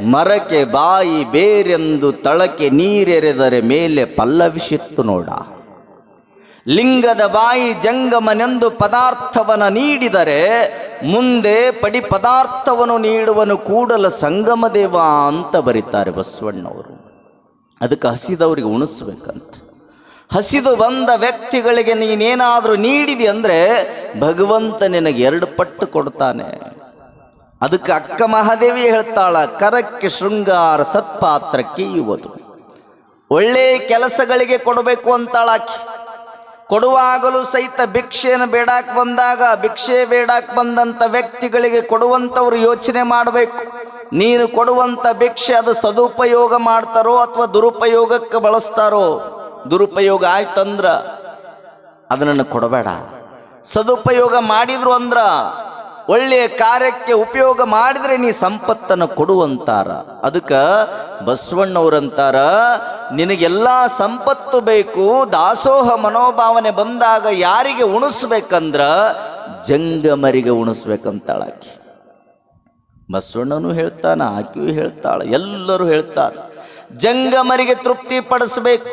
ಮರಕ್ಕೆ ಬಾಯಿ ಬೇರೆಂದು ತಳಕ್ಕೆ ನೀರೆರೆದರೆ ಮೇಲೆ ಪಲ್ಲವಿಸಿತ್ತು ನೋಡ. ಲಿಂಗದ ಬಾಯಿ ಜಂಗಮನೆಂದು ಪದಾರ್ಥವನ ನೀಡಿದರೆ ಮುಂದೆ ಪಡಿ ಪದಾರ್ಥವನ್ನು ನೀಡುವನು ಕೂಡಲ ಸಂಗಮ ದೇವ ಅಂತ ಬರೀತಾರೆ ಬಸವಣ್ಣವರು. ಅದಕ್ಕೆ ಹಸಿದವರಿಗೆ ಉಣಿಸ್ಬೇಕಂತ. ಹಸಿದು ಬಂದ ವ್ಯಕ್ತಿಗಳಿಗೆ ನೀನೇನಾದರೂ ನೀಡಿದೆ ಅಂದರೆ ಭಗವಂತ ನಿನಗೆ ಎರಡು ಪಟ್ಟು ಕೊಡ್ತಾನೆ. ಅದಕ್ಕೆ ಅಕ್ಕ ಮಹಾದೇವಿ ಹೇಳ್ತಾಳ, ಕರಕ್ಕೆ ಶೃಂಗಾರ ಸತ್ಪಾತ್ರಕ್ಕೆ ಇವತ್ತು ಒಳ್ಳೆ ಕೆಲಸಗಳಿಗೆ ಕೊಡಬೇಕು ಅಂತಾಳ ಆಕಿ. ಕೊಡುವಾಗಲೂ ಸಹಿತ ಭಿಕ್ಷೆಯನ್ನು ಬೇಡಾಕ್ ಬಂದಾಗ, ಭಿಕ್ಷೆ ಬೇಡಾಕ್ ಬಂದಂಥ ವ್ಯಕ್ತಿಗಳಿಗೆ ಕೊಡುವಂಥವ್ರು ಯೋಚನೆ ಮಾಡಬೇಕು. ನೀನು ಕೊಡುವಂಥ ಭಿಕ್ಷೆ ಅದು ಸದುಪಯೋಗ ಮಾಡ್ತಾರೋ ಅಥವಾ ದುರುಪಯೋಗಕ್ಕೆ ಬಳಸ್ತಾರೋ? ದುರುಪಯೋಗ ಆಯ್ತಂದ್ರ ಅದನ್ನು ಕೊಡಬೇಡ. ಸದುಪಯೋಗ ಮಾಡಿದ್ರು ಅಂದ್ರ ಒಳ್ಳೆಯ ಕಾರ್ಯಕ್ಕೆ ಉಪಯೋಗ ಮಾಡಿದ್ರೆ ನೀ ಸಂಪತ್ತನ್ನು ಕೊಡುವಂತಾರ ಅದಕ್ಕೆ ಬಸವಣ್ಣವ್ರಂತಾರ, ನಿನಗೆಲ್ಲ ಸಂಪತ್ತು ಬೇಕು, ದಾಸೋಹ ಮನೋಭಾವನೆ ಬಂದಾಗ ಯಾರಿಗೆ ಉಣಿಸ್ಬೇಕಂದ್ರ ಜಂಗಮರಿಗೆ ಉಣಿಸ್ಬೇಕಂತಾಳಾಕಿ ಬಸವಣ್ಣನು ಹೇಳ್ತಾನ, ಆಕೆಯೂ ಹೇಳ್ತಾಳ, ಎಲ್ಲರೂ ಹೇಳ್ತಾರೆ, ಜಂಗಮರಿಗೆ ತೃಪ್ತಿ ಪಡಿಸ್ಬೇಕು.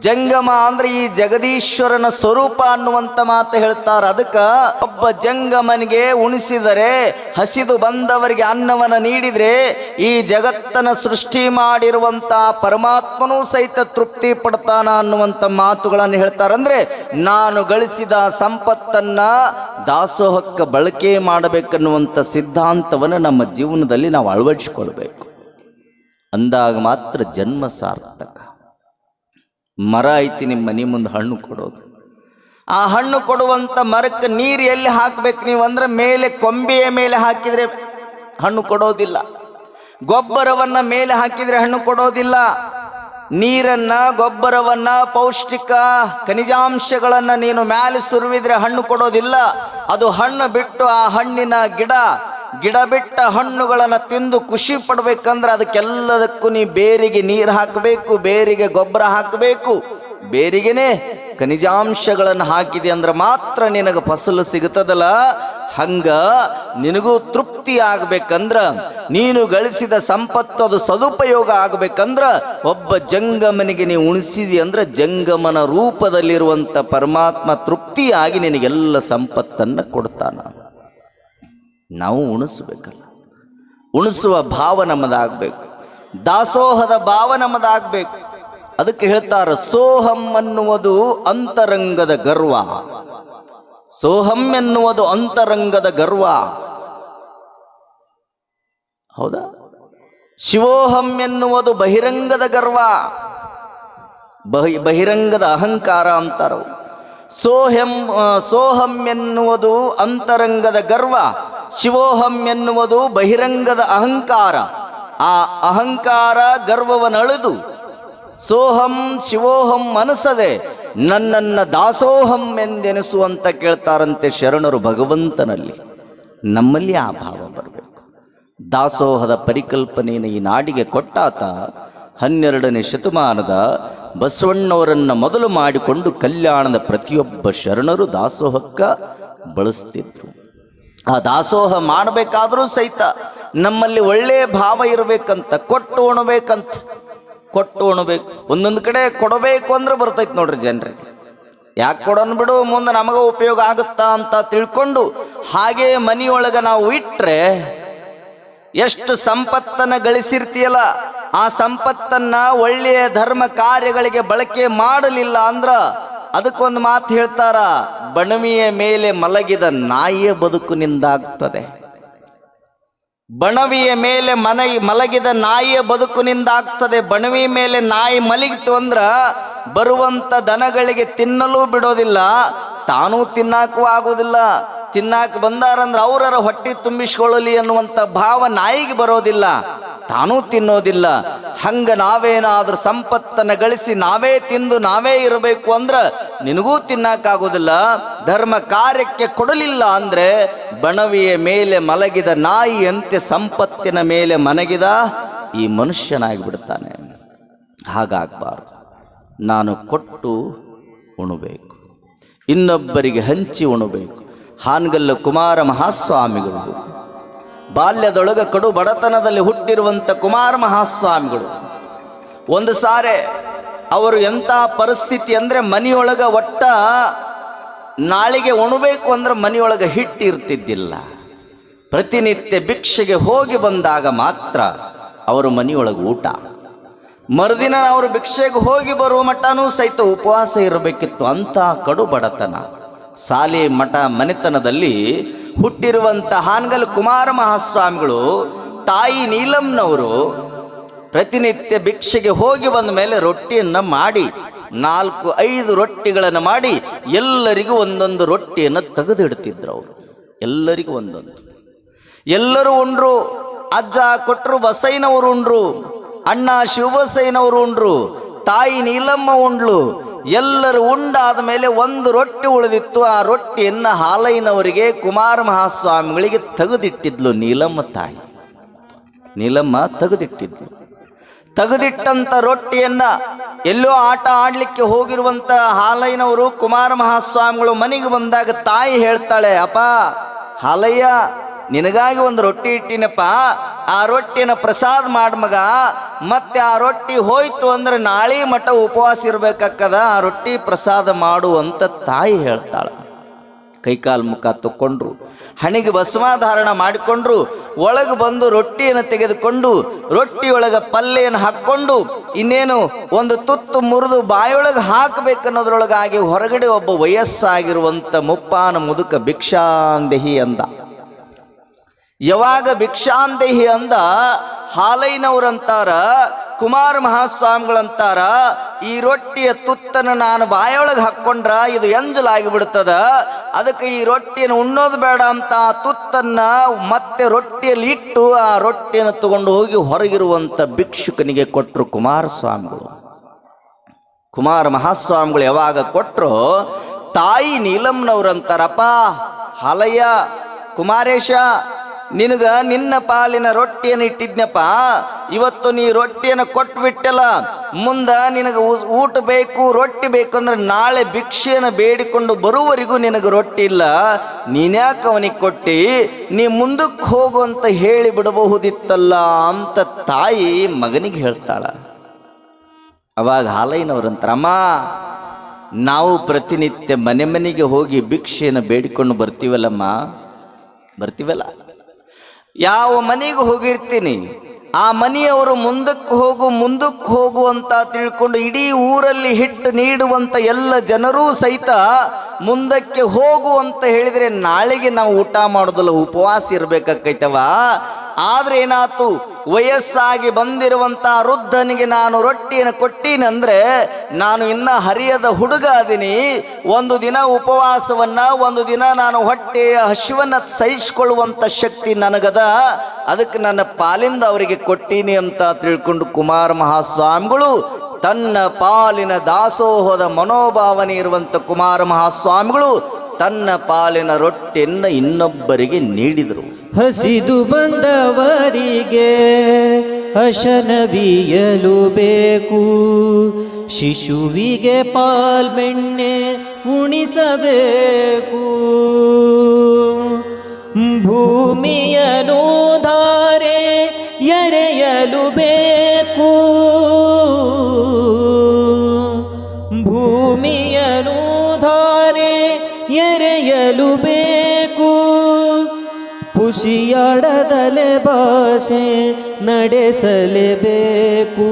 ಜಂಗಮ ಅಂದ್ರೆ ಈ ಜಗದೀಶ್ವರನ ಸ್ವರೂಪ ಅನ್ನುವಂತ ಮಾತು ಹೇಳ್ತಾರ. ಅದಕ್ಕ ಒಬ್ಬ ಜಂಗಮನಿಗೆ ಉಣಿಸಿದರೆ, ಹಸಿದು ಬಂದವರಿಗೆ ಅನ್ನವನ ನೀಡಿದ್ರೆ, ಈ ಜಗತ್ತನ ಸೃಷ್ಟಿ ಮಾಡಿರುವಂತ ಪರಮಾತ್ಮನೂ ಸಹಿತ ತೃಪ್ತಿ ಪಡ್ತಾನ ಅನ್ನುವಂತ ಮಾತುಗಳನ್ನು ಹೇಳ್ತಾರಂದ್ರೆ ನಾನು ಗಳಿಸಿದ ಸಂಪತ್ತನ್ನ ದಾಸೋಹಕ್ಕೆ ಬಳಕೆ ಮಾಡಬೇಕನ್ನುವಂಥ ಸಿದ್ಧಾಂತವನ್ನು ನಮ್ಮ ಜೀವನದಲ್ಲಿ ನಾವು ಅಳವಡಿಸಿಕೊಳ್ಬೇಕು. ಅಂದಾಗ ಮಾತ್ರ ಜನ್ಮ ಸಾರ್ಥಕ. ಮರ ಐತಿ ನಿಮ್ಮ ಮನೆ ಮುಂದೆ ಹಣ್ಣು ಕೊಡೋದು. ಆ ಹಣ್ಣು ಕೊಡುವಂಥ ಮರಕ್ಕೆ ನೀರು ಎಲ್ಲಿ ಹಾಕ್ಬೇಕು ನೀವು ಅಂದ್ರೆ ಮೇಲೆ ಕೊಂಬೆಯ ಮೇಲೆ ಹಾಕಿದರೆ ಹಣ್ಣು ಕೊಡೋದಿಲ್ಲ. ಗೊಬ್ಬರವನ್ನು ಮೇಲೆ ಹಾಕಿದರೆ ಹಣ್ಣು ಕೊಡೋದಿಲ್ಲ. ನೀರನ್ನ, ಗೊಬ್ಬರವನ್ನ, ಪೌಷ್ಟಿಕ ಖನಿಜಾಂಶಗಳನ್ನು ನೀನು ಮ್ಯಾಲೆ ಸುರುವಿದ್ರೆ ಹಣ್ಣು ಕೊಡೋದಿಲ್ಲ. ಅದು ಹಣ್ಣು ಬಿಟ್ಟು ಆ ಹಣ್ಣಿನ ಗಿಡ ಗಿಡ ಬಿಟ್ಟ ಹಣ್ಣುಗಳನ್ನು ತಿಂದು ಖುಷಿ ಪಡ್ಬೇಕಂದ್ರೆ ಅದಕ್ಕೆಲ್ಲದಕ್ಕೂ ನೀ ಬೇರಿಗೆ ನೀರು ಹಾಕಬೇಕು, ಬೇರಿಗೆ ಗೊಬ್ಬರ ಹಾಕಬೇಕು. ಬೇರಿಗೆನೆ ಖನಿಜಾಂಶಗಳನ್ನು ಹಾಕಿದೆ ಅಂದ್ರೆ ಮಾತ್ರ ನಿನಗೆ ಫಸಲು ಸಿಗುತ್ತದಲ್ಲ? ಹಂಗ ನಿನಗೂ ತೃಪ್ತಿ ಆಗ್ಬೇಕಂದ್ರ ನೀನು ಗಳಿಸಿದ ಸಂಪತ್ತು ಅದು ಸದುಪಯೋಗ ಆಗ್ಬೇಕಂದ್ರ ಒಬ್ಬ ಜಂಗಮನಿಗೆ ನೀ ಉಣಿಸಿದಿ ಅಂದ್ರೆ ಜಂಗಮನ ರೂಪದಲ್ಲಿರುವಂಥ ಪರಮಾತ್ಮ ತೃಪ್ತಿಯಾಗಿ ನಿನಗೆಲ್ಲ ಸಂಪತ್ತನ್ನು ಕೊಡ್ತಾನ. ನಾವು ಉಣಿಸ್ಬೇಕಲ್ಲ. ಉಣಿಸುವ ಭಾವ ನಮ್ಮದಾಗಬೇಕು. ದಾಸೋಹದ ಭಾವ ನಮ್ಮದಾಗಬೇಕು. ಅದಕ್ಕೆ ಹೇಳ್ತಾರೆ, ಸೋಹಂ ಅನ್ನುವುದು ಅಂತರಂಗದ ಗರ್ವ. ಸೋಹಂ ಎನ್ನುವುದು ಅಂತರಂಗದ ಗರ್ವ. ಹೌದಾ? ಶಿವೋಹಂ ಎನ್ನುವುದು ಬಹಿರಂಗದ ಗರ್ವ. ಬಹಿ, ಬಹಿರಂಗದ ಅಹಂಕಾರ ಅಂತಾರವು. ಸೋಹಂ ಸೋಹಂ ಎನ್ನುವುದು ಅಂತರಂಗದ ಗರ್ವ. ಶಿವೋಹಂ ಎನ್ನುವುದು ಬಹಿರಂಗದ ಅಹಂಕಾರ. ಆ ಅಹಂಕಾರ ಗರ್ವವನಳೆದು. ಸೋಹಂ ಶಿವೋಹಂ ಮನಸದೆ ನನ್ನನ್ನ ದಾಸೋಹಂ ಎಂದೆನಿಸು ಅಂತ ಕೇಳ್ತಾರಂತೆ ಶರಣರು ಭಗವಂತನಲ್ಲಿ. ನಮ್ಮಲ್ಲಿ ಆ ಭಾವ ಬರಬೇಕು. ದಾಸೋಹದ ಪರಿಕಲ್ಪನೆಯನ್ನು ಈ ನಾಡಿಗೆ ಕೊಟ್ಟಾತ ಹನ್ನೆರಡನೇ ಶತಮಾನದ ಬಸವಣ್ಣವರನ್ನು ಮೊದಲು ಮಾಡಿಕೊಂಡು ಕಲ್ಯಾಣದ ಪ್ರತಿಯೊಬ್ಬ ಶರಣರು ದಾಸೋಹಕ್ಕ ಬಳಸ್ತಿದ್ರು. ಆ ದಾಸೋಹ ಮಾಡಬೇಕಾದ್ರೂ ಸಹಿತ ನಮ್ಮಲ್ಲಿ ಒಳ್ಳೆಯ ಭಾವ ಇರಬೇಕಂತ, ಕೊಟ್ಟು ಉಣಬೇಕಂತ, ಕೊಟ್ಟು ಉಣಬೇಕು. ಒಂದೊಂದು ಕಡೆ ಕೊಡಬೇಕು ಅಂದ್ರೆ ಬರ್ತೈತೆ ನೋಡ್ರಿ ಜನರಿಗೆ. ಯಾಕೆ ಕೊಡೋನ್ ಬಿಡು, ಮುಂದೆ ನಮಗೆ ಉಪಯೋಗ ಆಗುತ್ತಾ ಅಂತ ತಿಳ್ಕೊಂಡು ಹಾಗೆ ಮನೆಯೊಳಗೆ ನಾವು ಇಟ್ಟರೆ ಎಷ್ಟು ಸಂಪತ್ತನ್ನ ಗಳಿಸಿರ್ತೀಯಲ್ಲ, ಆ ಸಂಪತ್ತನ್ನ ಒಳ್ಳೆಯ ಧರ್ಮ ಕಾರ್ಯಗಳಿಗೆ ಬಳಕೆ ಮಾಡಲಿಲ್ಲ ಅಂದ್ರ ಅದಕ್ಕೊಂದು ಮಾತು ಹೇಳ್ತಾರ ಬಣವಿಯ ಮೇಲೆ ಮಲಗಿದ ನಾಯಿಯ ಬದುಕು ನಿಂದಾಗ್ತದೆ. ಬಣವಿಯ ಮೇಲೆ ಮನ, ಮಲಗಿದ ನಾಯಿಯ ಬದುಕಿನಿಂದಾಗ್ತದೆ ಬಣವಿ ಮೇಲೆ ನಾಯಿ ಮಲಗಿತು ಅಂದ್ರ ಬರುವಂತ ದನಗಳಿಗೆ ತಿನ್ನಲು ಬಿಡೋದಿಲ್ಲ, ತಾನೂ ತಿನ್ನಾಕೂ ಆಗೋದಿಲ್ಲ ತಿನ್ನಾಕ ಬಂದಾರಂದ್ರೆ ಅವರರ ಹೊಟ್ಟೆ ತುಂಬಿಸ್ಕೊಳ್ಳಲಿ ಅನ್ನುವಂಥ ಭಾವ ನಾಯಿಗೆ ಬರೋದಿಲ್ಲ. ತಾನೂ ತಿನ್ನೋದಿಲ್ಲ. ಹಂಗ ನಾವೇನಾದ್ರೂ ಸಂಪತ್ತನ್ನು ಗಳಿಸಿ ನಾವೇ ತಿಂದು ನಾವೇ ಇರಬೇಕು ಅಂದ್ರೆ ನಿನಗೂ ತಿನ್ನಕ್ಕಾಗೋದಿಲ್ಲ ಧರ್ಮ ಕಾರ್ಯಕ್ಕೆ ಕೊಡಲಿಲ್ಲ ಅಂದ್ರೆ ಬಣವಿಯ ಮೇಲೆ ಮಲಗಿದ ನಾಯಿಯಂತೆ ಸಂಪತ್ತಿನ ಮೇಲೆ ಮನಗಿದ ಈ ಮನುಷ್ಯನಾಗಿ ಬಿಡ್ತಾನೆ ಹಾಗಾಗಬಾರ್ದು. ನಾನು ಕೊಟ್ಟು ಉಣಬೇಕು. ಇನ್ನೊಬ್ಬರಿಗೆ ಹಂಚಿ ಉಣಬೇಕು. ಹಾನಗಲ್ಲ ಕುಮಾರ ಮಹಾಸ್ವಾಮಿಗಳು. ಬಾಲ್ಯದೊಳಗ ಕಡು ಬಡತನದಲ್ಲಿ ಹುಟ್ಟಿರುವಂಥ ಕುಮಾರ ಮಹಾಸ್ವಾಮಿಗಳು. ಒಂದು ಸಾರೆ ಅವರು ಎಂಥ ಪರಿಸ್ಥಿತಿ ಅಂದರೆ ಮನೆಯೊಳಗೆ ಒಟ್ಟ ನಾಳಿಗೆ ಉಣಬೇಕು ಅಂದ್ರೆ ಮನೆಯೊಳಗೆ ಹಿಟ್ಟು ಇರ್ತಿದ್ದಿಲ್ಲ. ಪ್ರತಿನಿತ್ಯ ಭಿಕ್ಷೆಗೆ ಹೋಗಿ ಬಂದಾಗ ಮಾತ್ರ ಅವರು ಮನೆಯೊಳಗೆ ಊಟ. ಮರುದಿನ ಅವರು ಭಿಕ್ಷೆಗೆ ಹೋಗಿ ಬರುವ ಮಟ್ಟನೂ ಸಹಿತ ಉಪವಾಸ ಇರಬೇಕಿತ್ತು ಅಂಥ ಕಡು ಬಡತನ. ಸಾಲಿ ಮಠ ಮನೆತನದಲ್ಲಿ ಹುಟ್ಟಿರುವಂಥ ಹಾನಗಲ್ ಕುಮಾರ ಮಹಾಸ್ವಾಮಿಗಳು ತಾಯಿ ನೀಲಂನವರು ಪ್ರತಿನಿತ್ಯ ಭಿಕ್ಷೆಗೆ ಹೋಗಿ ಬಂದ ಮೇಲೆ ರೊಟ್ಟಿಯನ್ನು ಮಾಡಿ, ನಾಲ್ಕು, ಐದು ರೊಟ್ಟಿಗಳನ್ನು ಮಾಡಿ ಎಲ್ಲರಿಗೂ ಒಂದೊಂದು ರೊಟ್ಟಿಯನ್ನು ತೆಗೆದಿಡ್ತಿದ್ರು ಅವರು. ಎಲ್ಲರಿಗೂ ಒಂದೊಂದು. ಎಲ್ಲರೂ ಉಂಡ್ರು, ಅಜ್ಜ ಕೊಟ್ಟರು ಬಸೈನವರು ಉಂಡ್ರು, ಅಣ್ಣ ಶಿವಬಸೈನವರು ಉಂಡ್ರು, ತಾಯಿ ನೀಲಮ್ಮ ಉಂಡ್ಲು ಎಲ್ಲರೂ ಉಂಡಾದ ಮೇಲೆ ಒಂದು ರೊಟ್ಟಿ ಉಳಿದಿತ್ತು. ಆ ರೊಟ್ಟಿಯನ್ನು ಹಾಲೈನವರಿಗೆ ಕುಮಾರ ಮಹಾಸ್ವಾಮಿಗಳಿಗೆ ತೆಗೆದಿಟ್ಟಿದ್ಲು ನೀಲಮ್ಮ ತಾಯಿ. ನೀಲಮ್ಮ ತೆಗೆದಿಟ್ಟಿದ್ಲು. ತೆಗೆದಿಟ್ಟಂಥ ರೊಟ್ಟಿಯನ್ನು ಎಲ್ಲೋ ಆಟ ಆಡಲಿಕ್ಕೆ ಹೋಗಿರುವಂತ ಹಾಲಯ್ಯನವರು ಕುಮಾರ ಮಹಾಸ್ವಾಮಿಗಳು ಮನೆಗೆ ಬಂದಾಗ ತಾಯಿ ಹೇಳ್ತಾಳೆ, ಅಪ್ಪ, ಹಾಲಯ್ಯ ನಿನಗಾಗಿ ಒಂದು ರೊಟ್ಟಿ ಇಟ್ಟಿನಪ್ಪ. ಆ ರೊಟ್ಟಿನ ಪ್ರಸಾದ ಮಾಡ್ ಮಗ. ಮತ್ತೆ ಆ ರೊಟ್ಟಿ ಹೋಯ್ತು ಅಂದ್ರೆ ನಾಳೆ ಮಠ ಉಪವಾಸ ಇರ್ಬೇಕಾಕ್ಕದ ಆ ರೊಟ್ಟಿ ಪ್ರಸಾದ ಮಾಡು ಅಂತ ತಾಯಿ ಹೇಳ್ತಾಳೆ. ಕೈಕಾಲು ಮುಖ ತಕ್ಕೊಂಡ್ರು ಹಣಿಗೆ ಭಸ್ಮಾಧಾರಣ ಮಾಡಿಕೊಂಡ್ರು. ಒಳಗೆ ಬಂದು ರೊಟ್ಟಿಯನ್ನು ತೆಗೆದುಕೊಂಡು ರೊಟ್ಟಿಯೊಳಗೆ ಪಲ್ಲೆಯನ್ನು ಹಾಕ್ಕೊಂಡು ಇನ್ನೇನು ಒಂದು ತುತ್ತು ಮುರಿದು ಬಾಯೊಳಗೆ ಹಾಕಬೇಕನ್ನೋದ್ರೊಳಗಾಗಿ ಹೊರಗಡೆ ಒಬ್ಬ ವಯಸ್ಸಾಗಿರುವಂಥ ಮುಪ್ಪಾನ ಮುದುಕ ಭಿಕ್ಷಾಂದೇಹಿ ಅಂದ. ಯಾವಾಗ ಭಿಕ್ಷಾಂದೇಹಿ ಅಂದ, ಹಾಲೈನವ್ರಂತಾರ, ಕುಮಾರ ಮಹಾಸ್ವಾಮಿಗಳಂತಾರ, ಈ ರೊಟ್ಟಿಯ ತುತ್ತನ್ನು ನಾನು ಬಾಯೊಳಗೆ ಹಾಕ್ಕೊಂಡ್ರ ಇದು ಎಂಜಲಾಗಿ ಬಿಡ್ತದ ಅದಕ್ಕೆ ಈ ರೊಟ್ಟಿಯನ್ನು ಉಣ್ಣೋದು ಬೇಡ ಅಂತ ಆ ತುತ್ತನ್ನ ಮತ್ತೆ ರೊಟ್ಟಿಯಲ್ಲಿ ಇಟ್ಟು ಆ ರೊಟ್ಟಿಯನ್ನು ತಗೊಂಡು ಹೋಗಿ ಹೊರಗಿರುವಂಥ ಭಿಕ್ಷುಕನಿಗೆ ಕೊಟ್ಟರು ಕುಮಾರಸ್ವಾಮಿಗಳು. ಕುಮಾರ ಮಹಾಸ್ವಾಮಿಗಳು ಯಾವಾಗ ಕೊಟ್ಟರು ತಾಯಿ ನೀಲಮ್ನವ್ರಂತಾರಪ್ಪ ಹಾಲಯ್ಯ, ಕುಮಾರೇಶ ನಿನಗ ನಿನ್ನ ಪಾಲಿನ ರೊಟ್ಟಿಯನ್ನು ಇಟ್ಟಿದ್ನಪ್ಪ. ಇವತ್ತು ನೀ ರೊಟ್ಟಿಯನ್ನು ಕೊಟ್ಬಿಟ್ಟಲ್ಲ, ಮುಂದ ನಿನಗೆ ಊಟ ಬೇಕು, ರೊಟ್ಟಿ ಬೇಕು ಅಂದ್ರೆ ನಾಳೆ ಭಿಕ್ಷೆಯನ್ನು ಬೇಡಿಕೊಂಡು ಬರುವವರೆಗೂ ನಿನಗೆ ರೊಟ್ಟಿ ಇಲ್ಲ. ನೀನ್ಯಾಕೆ ಅವನಿಗೆ ಕೊಟ್ಟಿ? ನೀ ಮುಂದಕ್ಕೆ ಹೋಗು ಅಂತ ಹೇಳಿ ಬಿಡಬಹುದಿತ್ತಲ್ಲ ಅಂತ ತಾಯಿ ಮಗನಿಗೆ ಹೇಳ್ತಾಳ. ಅವಾಗ ಹಾಲಯ್ಯನವ್ರಂತಾರಮ್ಮ ನಾವು ಪ್ರತಿನಿತ್ಯ ಮನೆ ಮನೆಗೆ ಹೋಗಿ ಭಿಕ್ಷೆಯನ್ನು ಬೇಡಿಕೊಂಡು ಬರ್ತೀವಲ್ಲಮ್ಮ? ಬರ್ತೀವಲ್ಲ. ಯಾವ ಮನೆಗೆ ಹೋಗಿರ್ತೀನಿ. ಆ ಮನೆಯವರು ಮುಂದಕ್ಕೆ ಹೋಗು ಮುಂದಕ್ಕೆ ಹೋಗು ಅಂತ ತಿಳ್ಕೊಂಡು ಇಡೀ ಊರಲ್ಲಿ ಹಿಟ್ಟು ನೀಡುವಂಥ ಎಲ್ಲ ಜನರೂ ಸಹಿತ ಮುಂದಕ್ಕೆ ಹೋಗು ಅಂತ ಹೇಳಿದರೆ ನಾಳೆಗೆ ನಾವು ಊಟ ಮಾಡೋದಲ್ಲ, ಉಪವಾಸ ಇರಬೇಕಾಕೈತವ ಆದ್ರೆ ಏನಾತು ವಯಸ್ಸಾಗಿ ಬಂದಿರುವಂತ ವೃದ್ಧನಿಗೆ ನಾನು ರೊಟ್ಟಿಯನ್ನು ಕೊಟ್ಟೀನಂದ್ರೆ ನಾನು ಇನ್ನ ಹರಿಯದ ಹುಡುಗ ಅದೀನಿ. ಒಂದು ದಿನ ಉಪವಾಸವನ್ನ, ಒಂದು ದಿನ ನಾನು ಹೊಟ್ಟೆಯ ಹಸಿವನ್ನ ಸಹಿಸಿಕೊಳ್ಳುವಂತ ಶಕ್ತಿ ನನಗದ. ಅದಕ್ಕೆ ನನ್ನ ಪಾಲಿಂದ ಅವರಿಗೆ ಕೊಟ್ಟೀನಿ ಅಂತ ತಿಳ್ಕೊಂಡು ಕುಮಾರ ಮಹಾಸ್ವಾಮಿಗಳು, ತನ್ನ ಪಾಲಿನ ದಾಸೋಹದ ಮನೋಭಾವನೆ ಇರುವಂತ ಕುಮಾರ ಮಹಾಸ್ವಾಮಿಗಳು ತನ್ನ ಪಾಲಿನ ರೊಟ್ಟಿಯನ್ನು ಇನ್ನೊಬ್ಬರಿಗೆ ನೀಡಿದರು. ಹಸಿದು ಬಂದವರಿಗೆ ಹಶನವಿಯಲು ಬೇಕು. ಶಿಶುವಿಗೆ ಪಾಲ್ಮೆಣ್ಣೆ ಉಣಿಸಬೇಕು. ಖುಷಿಯಾಡದಲೆ ಭಾಷೆ ನಡೆಸಲೇಬೇಕು.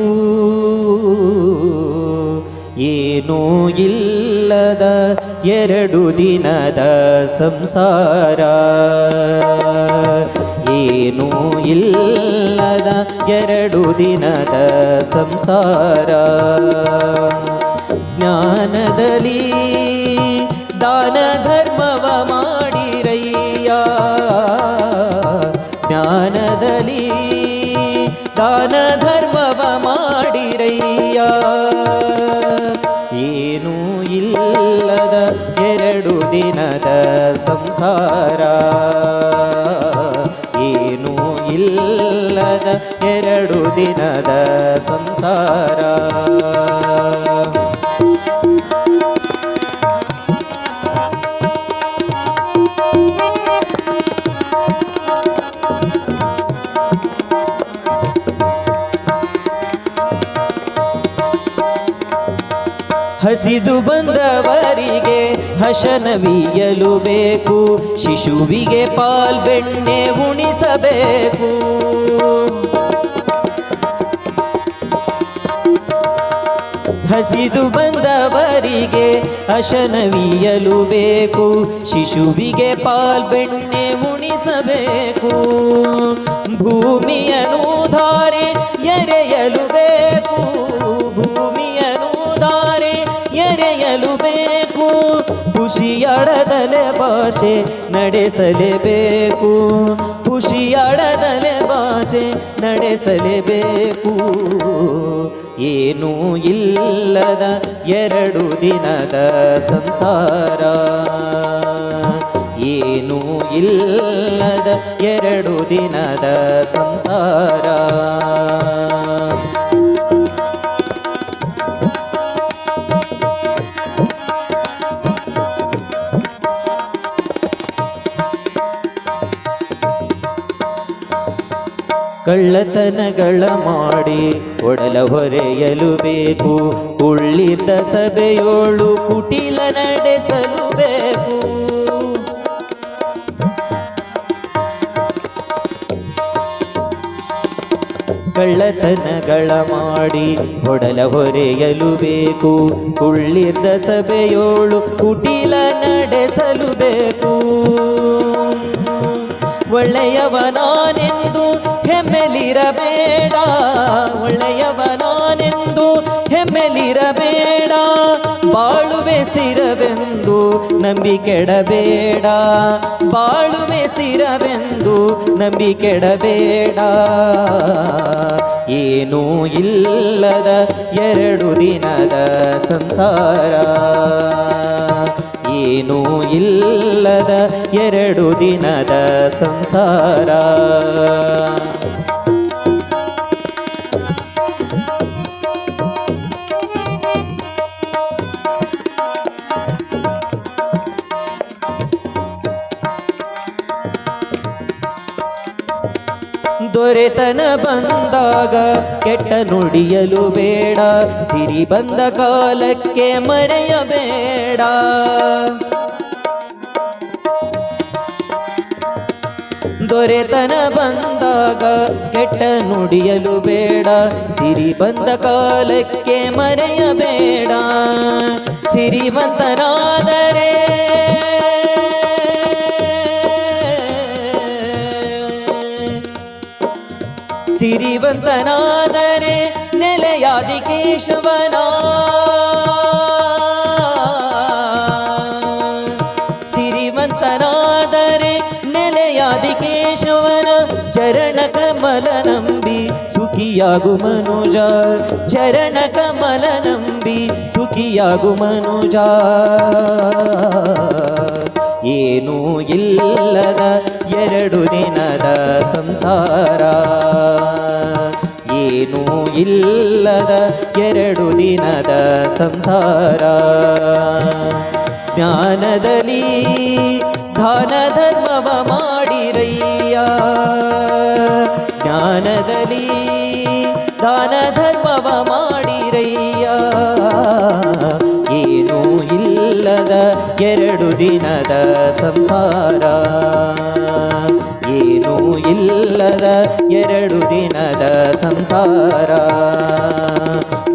ಏನೂ ಇಲ್ಲದ ಎರಡು ದಿನದ ಸಂಸಾರ. ಏನೂ ಇಲ್ಲದ ಎರಡು ದಿನದ ಸಂಸಾರ. ಜ್ಞಾನದಲ್ಲಿ ದಾನ ದಾನ ಧರ್ಮವ ಮಾಡಿರಯ್ಯ. ಏನೂ ಇಲ್ಲದ ಎರಡು ದಿನದ ಸಂಸಾರ. ಏನೂ ಇಲ್ಲದ ಎರಡು ದಿನದ ಸಂಸಾರ. ಹಸಿದು ಬಂದವರಿಗೆ ಹಶನವಿಯಲು ಬೇಕು. ಶಿಶುವಿಗೆ ಪಾಲ್ಬೆಣ್ಣೆ ಉಣಿಸಬೇಕು. ಹಸಿದು ಬಂದವರಿಗೆ ಹಶನವಿಯಲು ಬೇಕು. ಶಿಶುವಿಗೆ ಪಾಲ್ಬೆಣ್ಣೆ ಉಣಿಸಬೇಕು. ಭೂಮಿಯನ್ನು ಧಾರೆ ಎರೆಯಲು ಬೇಕು. ಖುಷಿಯಡದಲೆ ಭಾಷೆ ನಡೆಸಲೇಬೇಕು. ಖುಷಿಯಡದಲೆ ಭಾಷೆ ನಡೆಸಲೇಬೇಕು. ಏನೂ ಇಲ್ಲದ ಎರಡು ದಿನದ ಸಂಸಾರ. ಏನೂ ಇಲ್ಲದ ಎರಡು ದಿನದ ಸಂಸಾರ. ಕಳ್ಳತನಗಳ ಮಾಡಿ ಒಡಲ ಹೊರೆಯಲು ಬೇಕು. ಉಳ್ಳಿದ್ದ ಸಭೆಯೋಳು ಕುಟಿಲ ನಡೆಸಲು ಬೇಕು. ಕಳ್ಳತನಗಳ ಮಾಡಿ ಒಡಲ ಹೊರೆಯಲು ಬೇಕು. ಉಳ್ಳಿದ್ದ ಸಭೆಯೋಳು ಕುಟಿಲ ನಡೆಸಲು ಬೇಕು. ಒಳ್ಳೆಯವನಾನೆಂದು ಹೆಮ್ಮೆಲಿರಬೇಡ. ಒಳ್ಳೆಯವನಾನೆಂದು ಹೆಮ್ಮೆಲಿರಬೇಡ. ಬಾಳುವೆ ಸ್ಥಿರವೆಂದು ನಂಬಿ ಕೆಡಬೇಡ. ಬಾಳುವೆ ಸ್ಥಿರವೆಂದು ನಂಬಿ ಕೆಡಬೇಡ. ಏನೂ ಇಲ್ಲದ ಎರಡು ದಿನದ ಸಂಸಾರ. ಏನೂ ಇಲ್ಲದ ಎರಡು ದಿನದ ಸಂಸಾರ. ದೊರೆತನ ಬಂದಾಗ ಕೆಟ್ಟ ನುಡಿಯಲು ಬೇಡ. ಸಿರಿ ಬಂದ ಕಾಲಕ್ಕೆ ಮರೆಯಬೇಡ. ದೊರೆತನ ಬಂದಾಗ ಕೆಟ್ಟ ನುಡಿಯಲು ಬೇಡ. ಸಿರಿ ಬಂದ ಕಾಲಕ್ಕೆ ಮರೆಯಬೇಡ. ಸಿರಿವಂತನಾದರೆ ಸಿರಿವಂತನಾದರೆ ನೆಲೆಯಾದಿ ಕೇಶವನ. ಸಿರಿವಂತನಾದರೆ ನೆಲೆಯಾದಿ ಕೇಶವನ ಚರಣ ಕಮಲ ನಂಬಿ ಸುಖಿಯಾಗು ಮನುಜ. ಚರಣ ಕಮಲ ನಂಬಿ ಸುಖಿಯಾಗು ಮನುಜ. ಏನೂ ಇಲ್ಲದ ಎರಡು ದಿನದ ಸಂಸಾರ. ಏನೂ ಇಲ್ಲದ ಎರಡು ದಿನದ ಸಂಸಾರ. ಜ್ಞಾನದಲ್ಲಿ ದಾನ ಧರ್ಮವ ಮಾಡಿರಯ್ಯ. ಜ್ಞಾನದಲ್ಲಿ ದಾನ ಧರ್ಮವ ಮಾಡಿರಯ್ಯ. ಏನೂ ಇಲ್ಲದ ಎರಡು ದಿನದ ಸಂಸಾರ. ಇಲ್ಲದ ಎರಡು ದಿನದ ಸಂಸಾರ.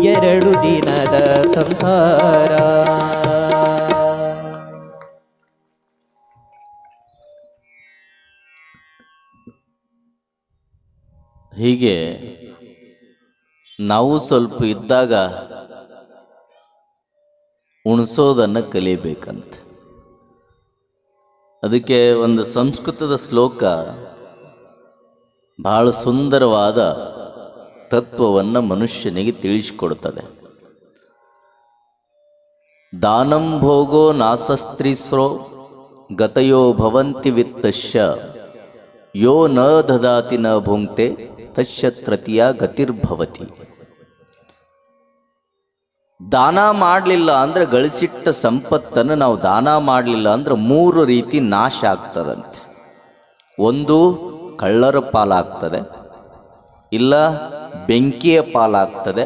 ಎರಡು ದಿನದ ಸಂಸಾರ. ಹೀಗೆ ನಾವು ಸ್ವಲ್ಪ ಇದ್ದಾಗ ಉಣಿಸೋದನ್ನು ಕಲಿಬೇಕಂತ. ಅದಕ್ಕೆ ಒಂದು ಸಂಸ್ಕೃತದ ಶ್ಲೋಕ ಬಹಳ ಸುಂದರವಾದ ತತ್ವವನ್ನು ಮನುಷ್ಯನಿಗೆ ತಿಳಿಸಿಕೊಡುತ್ತದೆ. ದಾನಂ ಭೋಗೋ ನಾಸಸ್ತ್ರೀಸ್ರೋ ಗತಯೋ ಭವಂತಿ ವಿತ್ತಶ್ಯ ಯೋ ನ ದದಾತಿ ನ ಭುಂಕ್ತೆ ತಸ್ಯ ತೃತೀಯ ಗತಿರ್ಭವತಿ. ದಾನ ಮಾಡಲಿಲ್ಲ ಅಂದ್ರೆ ಗಳಿಸಿಟ್ಟ ಸಂಪತ್ತನ್ನು ನಾವು ದಾನ ಮಾಡಲಿಲ್ಲ ಅಂದ್ರೆ ಮೂರು ರೀತಿ ನಾಶ ಆಗ್ತದಂತೆ. ಒಂದು ಕಳ್ಳರ ಪಾಲಾಗ್ತದೆ, ಇಲ್ಲ ಬೆಂಕಿಯ ಪಾಲಾಗ್ತದೆ,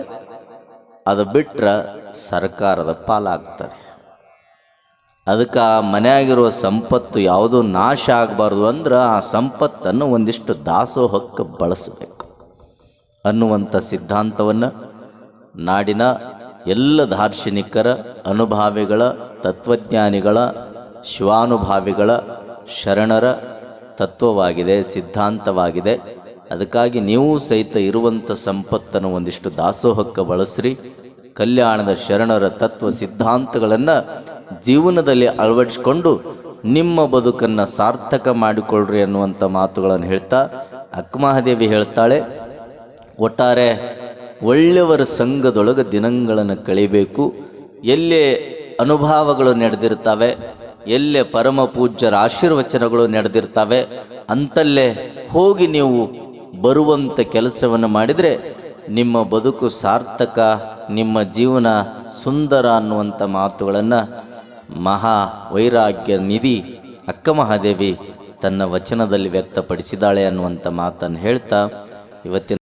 ಅದು ಬಿಟ್ಟರೆ ಸರ್ಕಾರದ ಪಾಲಾಗ್ತದೆ. ಅದಕ್ಕೆ ಆ ಮನೆಯಾಗಿರುವ ಸಂಪತ್ತು ಯಾವುದೂ ನಾಶ ಆಗಬಾರ್ದು ಅಂದ್ರೆ ಆ ಸಂಪತ್ತನ್ನು ಒಂದಿಷ್ಟು ದಾಸೋಹಕ್ಕೆ ಬಳಸಬೇಕು. ಅನ್ನುವಂಥ ಸಿದ್ಧಾಂತವನ್ನು ನಾಡಿನ ಎಲ್ಲ ದಾರ್ಶನಿಕರ ಅನುಭಾವಿಗಳ, ತತ್ವಜ್ಞಾನಿಗಳ, ಶಿವಾನುಭಾವಿಗಳ, ಶರಣರ ತತ್ವವಾಗಿದೆ, ಸಿದ್ಧಾಂತವಾಗಿದೆ. ಅದಕ್ಕಾಗಿ ನೀವು ಸಹಿತ ಇರುವಂಥ ಸಂಪತ್ತನ್ನು ಒಂದಿಷ್ಟು ದಾಸೋಹಕ್ಕೆ ಬಳಸ್ರಿ. ಕಲ್ಯಾಣದ ಶರಣರ ತತ್ವ ಸಿದ್ಧಾಂತಗಳನ್ನು ಜೀವನದಲ್ಲಿ ಅಳವಡಿಸಿಕೊಂಡು ನಿಮ್ಮ ಬದುಕನ್ನು ಸಾರ್ಥಕ ಮಾಡಿಕೊಳ್ಳ್ರಿ ಅನ್ನುವಂಥ ಮಾತುಗಳನ್ನು ಹೇಳ್ತಾ ಅಕ್ಕಮಹಾದೇವಿ ಹೇಳ್ತಾಳೆ, ಒಟ್ಟಾರೆ ಒಳ್ಳೆಯವರ ಸಂಘದೊಳಗೆ ದಿನಗಳನ್ನು ಕಳಿಬೇಕು. ಎಲ್ಲೇ ಅನುಭವಗಳು ನಡೆದಿರ್ತವೆ ಎಲ್ಲೇ ಪರಮ ಪೂಜ್ಯರ ಆಶೀರ್ವಚನಗಳು ನಡೆದಿರ್ತವೆ, ಅಂತಲ್ಲೇ ಹೋಗಿ ನೀವು ಬರುವಂಥ ಕೆಲಸವನ್ನು ಮಾಡಿದರೆ ನಿಮ್ಮ ಬದುಕು ಸಾರ್ಥಕ, ನಿಮ್ಮ ಜೀವನ ಸುಂದರ ಅನ್ನುವಂಥ ಮಾತುಗಳನ್ನು ಮಹಾ ವೈರಾಗ್ಯ ನಿಧಿ ಅಕ್ಕ ಮಹಾದೇವಿ ತನ್ನ ವಚನದಲ್ಲಿ ವ್ಯಕ್ತಪಡಿಸಿದಾಳೆ ಅನ್ನುವಂಥ ಮಾತನ್ನು ಹೇಳ್ತಾ ಇವತ್ತಿನ